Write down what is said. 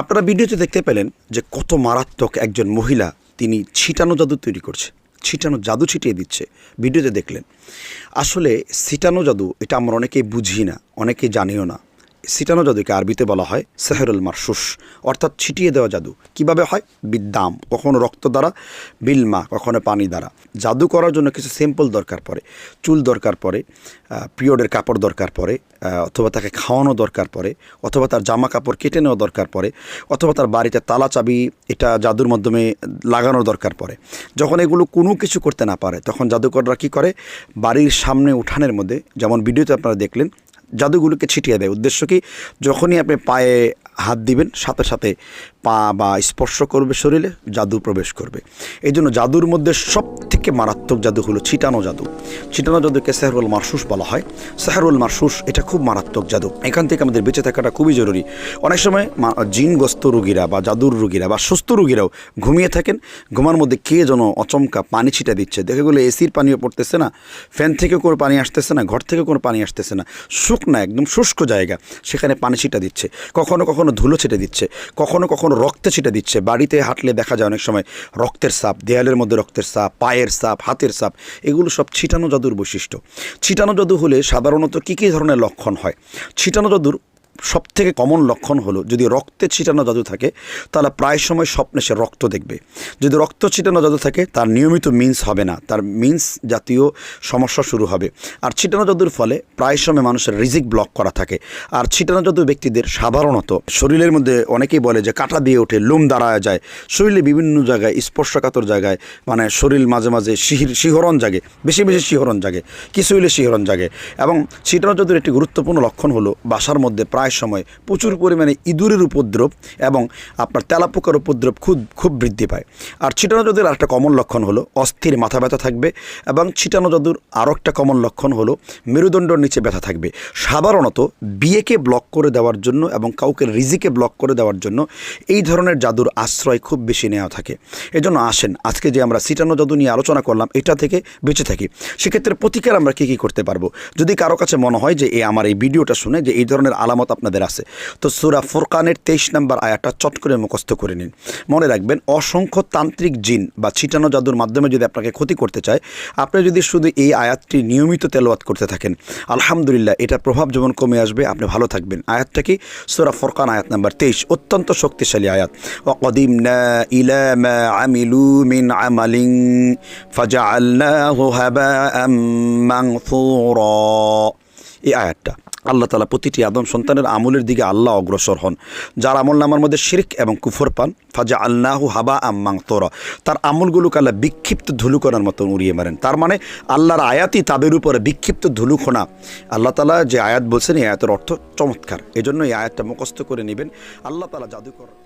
আপনারা ভিডিওতে দেখতে পেলেন যে কত মারাত্মক একজন মহিলা তিনি ছিটানো জাদু তৈরি করছে, ছিটানো জাদু ছিটিয়ে দিচ্ছে, ভিডিওতে দেখলেন। আসলে ছিটানো জাদু, এটা আমরা অনেকেই বুঝি না, অনেকেই জানিও না। ছিটানো জাদুকে আরবিতে বলা হয় সেহরুল মারসুস, অর্থাৎ ছিটিয়ে দেওয়া জাদু। কীভাবে হয়? বিদ্যাম, কখনো রক্ত দ্বারা, বিলমা, কখনো পানি দ্বারা। জাদু করার জন্য কিছু সিম্পল দরকার পড়ে, চুল দরকার পড়ে পিরিয়ডের কাপড় দরকার পড়ে অথবা তাকে খাওয়ানো দরকার পড়ে, অথবা তার জামা কাপড় কেটে নেওয়া দরকার পড়ে, অথবা তার বাড়িতে তালা চাবি, এটা জাদুর মাধ্যমে লাগানোর দরকার পড়ে। যখন এগুলো কোনো কিছু করতে না পারে, তখন জাদুকররা কী করে? বাড়ির সামনে উঠানের মধ্যে, যেমন ভিডিওতে আপনারা দেখলেন জাদুগুলোকে ছিটিয়ে দেয়। উদ্দেশ্য কি? যখনই আপনি পায়ে হাত দিবেন, সাথে সাথে পা বা স্পর্শ করবে শরীরে, জাদু প্রবেশ করবে। এই জন্য জাদুর মধ্যে সব থেকে মারাত্মক জাদু হলো ছিটানো জাদু। ছিটানো জাদুকে সেহরুল মারসুস বলা হয়। সেহরুল মারসুস, এটা খুব মারাত্মক জাদু। এখান থেকে আমাদের বেঁচে থাকাটা খুবই জরুরি। অনেক সময় জিনগ্রস্ত রুগীরা বা জাদুর রুগীরা বা সুস্থ রুগীরাও ঘুমিয়ে থাকেন। ঘুমার মধ্যে কে যেন অচমকা পানি ছিটা দিচ্ছে। দেখে গেলে এসির পানিও পড়তেছে না, ফ্যান থেকে কোনো পানি আসতেছে না, ঘর থেকে কোনো পানি আসতেছে না। শুকনা একদম শুষ্ক জায়গা, সেখানে পানি ছিটা দিচ্ছে। কখনো কখনো ধুলো ছেটে দিচ্ছে, কখনো কখনো রক্তে ছেটে দিচ্ছে। বাড়িতে হাঁটলে দেখা যায় অনেক সময় রক্তের সাপ, দেয়ালের মধ্যে রক্তের সাপ, পায়ের সাপ, হাতের সাপ, এগুলো সব ছিটানো জাদুর বৈশিষ্ট্য। ছিটানো জাদু হলে সাধারণত কী কী ধরনের লক্ষণ হয়? ছিটানো জাদুর সব থেকে কমন লক্ষণ হলো, যদি রক্তে ছিটানো জাদু থাকে, তাহলে প্রায় সময় স্বপ্নে সে রক্ত দেখবে। যদি রক্ত ছিটানো জাদু থাকে, তার নিয়মিত মিন্স হবে না। তার মিন্স জাতীয় সমস্যা শুরু হবে। আর ছিটানো জাদুর ফলে প্রায় সময় মানুষের রিজিক ব্লক করা থাকে। আর ছিটানো জাদু ব্যক্তিদের সাধারণত শরীরের মধ্যে অনেকেই বলে যে কাটা দিয়ে ওঠে লোম দাঁড়ায় যায়। শরীরে বিভিন্ন জায়গায় স্পর্শকাতর জায়গায় মানে শরীর মাঝে মাঝে শিহির, শিহরণ জাগে। বেশি বেশি শিহরণ জাগে। কিছু হইলে শিহরণ জাগে। এবং ছিটানো জাদুর একটি গুরুত্বপূর্ণ লক্ষণ হলো, বাসার মধ্যে প্রায় সময় প্রচুর পরিমাণে ইঁদুরের উপদ্রব এবং আপনার তেলাপোকার উপদ্রব খুব খুব বৃদ্ধি পায়। আর ছিটানো জাদুর আরেকটা কমন লক্ষণ হলো অস্থির মাথা ব্যথা থাকবে এবং ছিটানো জাদুর আরও একটা কমন লক্ষণ হলো মেরুদণ্ডর নিচে ব্যথা থাকবে। সাধারণত বিয়েকে ব্লক করে দেওয়ার জন্য এবং কাউকে রিজিকে ব্লক করে দেওয়ার জন্য এই ধরনের জাদুর আশ্রয় খুব বেশি নেওয়া থাকে। এজন্য আসেন, আজকে যে আমরা ছিটানো জাদু নিয়ে আলোচনা করলাম, এটা থেকে বেঁচে থাকি। সেক্ষেত্রে প্রতিকার আমরা কী কী করতে পারব? যদি কারও কাছে মনে হয় যে, এ আমার এই ভিডিওটা শুনে যে এই ধরনের আলামত আপনাদের আছে। তো সুরা ফুরকানের তেইশ নম্বর আয়াটা চট করে মুখস্থ করে নিন। মনে রাখবেন, অসংখ্য তান্ত্রিক জিন বা ছিটানো জাদুর মাধ্যমে যদি আপনাকে ক্ষতি করতে চায়, আপনি যদি শুধু এই আয়াতটি নিয়মিত তেলোয়াত করতে থাকেন, আলহামদুলিল্লাহ এটার প্রভাব যেমন কমে আসবে, আপনি ভালো থাকবেন। আয়াতটা কি? সুরা ফোরকান আয়াত নাম্বার তেইশ, অত্যন্ত শক্তিশালী আয়াত। অকদিম আমিলু এই আয়াতটা। আল্লাহ তালা প্রতিটি আদম সন্তানের আমলের দিকে আল্লাহ অগ্রসর হন। যার আমল নামার মধ্যে শিরিক এবং কুফর পান। ফাজা আল্লাহ হাবা আম্মাং তোরা তার আমলগুলোকে আল্লাহ বিক্ষিপ্ত ধুলুকোনার মতো উড়িয়ে মারেন। তার মানে আল্লাহর আয়াতই তাদের উপরে বিক্ষিপ্ত ধুলুকণা। আল্লাহ তালা যে আয়াত বলছেন, এই আয়াতের অর্থ চমৎকার। এজন্য এই আয়াতটা মুখস্থ করে নেবেন। আল্লাহ তালা জাদুকর